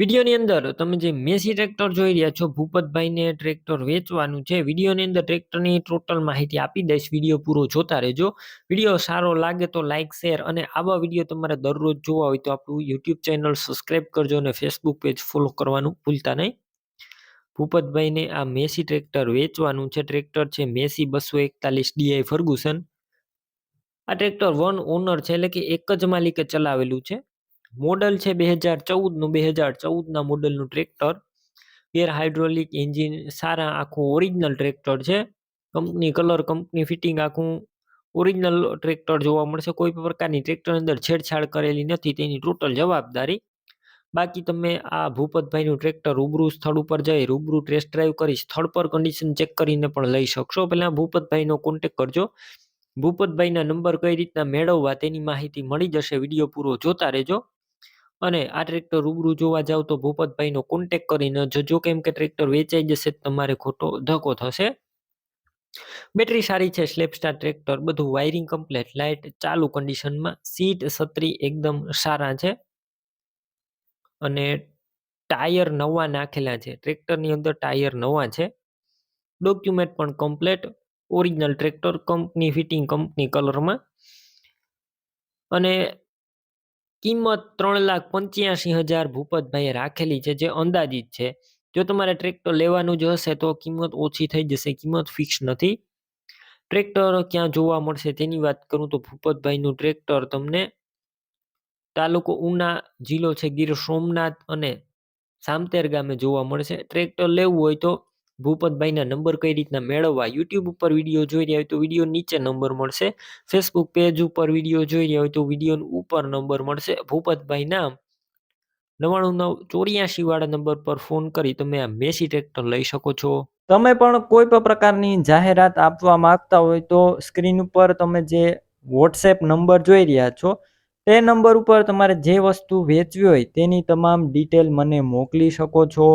વિડીયોની અંદર તમે જે મેસી ટ્રેક્ટર જોઈ રહ્યા છો, ભૂપતભાઈને ટ્રેક્ટર વેચવાનું છે, વિડીયોની અંદર ટ્રેક્ટરની ટોટલ માહિતી આપી દઈશ. વીડિયો પૂરો જોતા રહેજો. વીડિયો સારો લાગે તો લાઇક શેર અને આવા વીડિયો તમારે દરરોજ જોવા હોય તો આપણું યુટ્યુબ ચેનલ સબસ્ક્રાઈબ કરજો અને ફેસબુક પેજ ફોલો કરવાનું ભૂલતા નહીં. ભૂપતભાઈને આ મેસી ટ્રેક્ટર વેચવાનું છે. ટ્રેક્ટર છે મેસી બસો એકતાલીસ ડીઆઈ ફર્ગુસન. આ ટ્રેક્ટર વન ઓનર છે, એટલે કે એક જ માલિકે ચલાવેલું છે. મોડલ છે બે હજાર ચૌદનું, બે હજાર ચૌદના મોડલનું ટ્રેક્ટર. એર હાઇડ્રોલિક એન્જિન, સારા આખું ઓરિજિનલ ટ્રેક્ટર છે. કંપની કલર, કંપની ફિટિંગ આખું ઓરિજિનલ ટ્રેક્ટર જોવા મળશે. કોઈ પ્રકારની ટ્રેક્ટર અંદર છેડછાડ કરેલી નથી, તેની ટોટલ જવાબદારી. બાકી તમે આ ભૂપતભાઈનું ટ્રેક્ટર રૂબરૂ સ્થળ ઉપર જઈ, રૂબરૂ ટેસ્ટ ડ્રાઈવ કરી, સ્થળ પર કન્ડિશન ચેક કરીને પણ લઈ શકશો. પહેલાં ભૂપતભાઈનો કોન્ટેક કરજો. ભૂપતભાઈના નંબર કઈ રીતના મેળવવા તેની માહિતી મળી જશે. વીડિયો પૂરો જોતા રહેજો. અને આ ટ્રેક્ટર રૂબરૂ જોવા જાવ તો ભૂપતભાઈનો કોન્ટેક કરીને જજો કેમ કે ટ્રેક્ટર વેચાઈ જશે તમારે ખોટો ધક્કો થશે. બેટરી સારી છે સ્લેપ સ્ટાર ટ્રેક્ટર બધું વાયરિંગ કમ્પ્લેટ લાઇટ ચાલુ કન્ડિશનમાં સીટ છત્રી એકદમ સારા છે. અને ટાયર નવા નાખેલા છે ટ્રેક્ટરની અંદર ટાયર નવા છે. ડોક્યુમેન્ટ પણ complete original tractor company fitting company કલરમાં અને કિંમત ત્રણ લાખ પંચ્યાસી હજાર ભૂપતભાઈએ રાખેલી છે, જે અંદાજિત છે. જો તમારે ટ્રેક્ટર લેવાનું જ હશે તો કિંમત ઓછી થઈ જશે, કિંમત ફિક્સ નથી. ટ્રેક્ટર ક્યાં જોવા મળશે તેની વાત કરું તો ભૂપતભાઈનું ટ્રેક્ટર તમને તાલુકો ઉના જિલ્લો છે ગીર સોમનાથ અને સામતેર ગામે જોવા મળશે. ટ્રેક્ટર લેવું હોય તો ભૂપતભાઈના નંબર કઈ રીતના મેળવવા યુટ્યુબ ઉપર વીડિયો જોઈ રહ્યા હોય તો વીડિયો નીચે નંબર મળશે. ફેસબુક પેજ ઉપર વીડિયો જોઈ રહ્યા હોય તો વીડિયો ઉપર નંબર મળશે. ભૂપતભાઈના નવાણું નવ ચોર્યાસી વાળા નંબર પર ફોન કરી તમે આ મેસી ટ્રેક્ટર લઈ શકો છો. તમે પણ કોઈ પણ પ્રકારની જાહેરાત આપવા માંગતા હોય તો સ્ક્રીન ઉપર તમે જે વોટ્સએપ નંબર જોઈ રહ્યા છો, તે નંબર ઉપર તમારે જે વસ્તુ વેચવી હોય તેની તમામ ડિટેલ મને મોકલી શકો છો.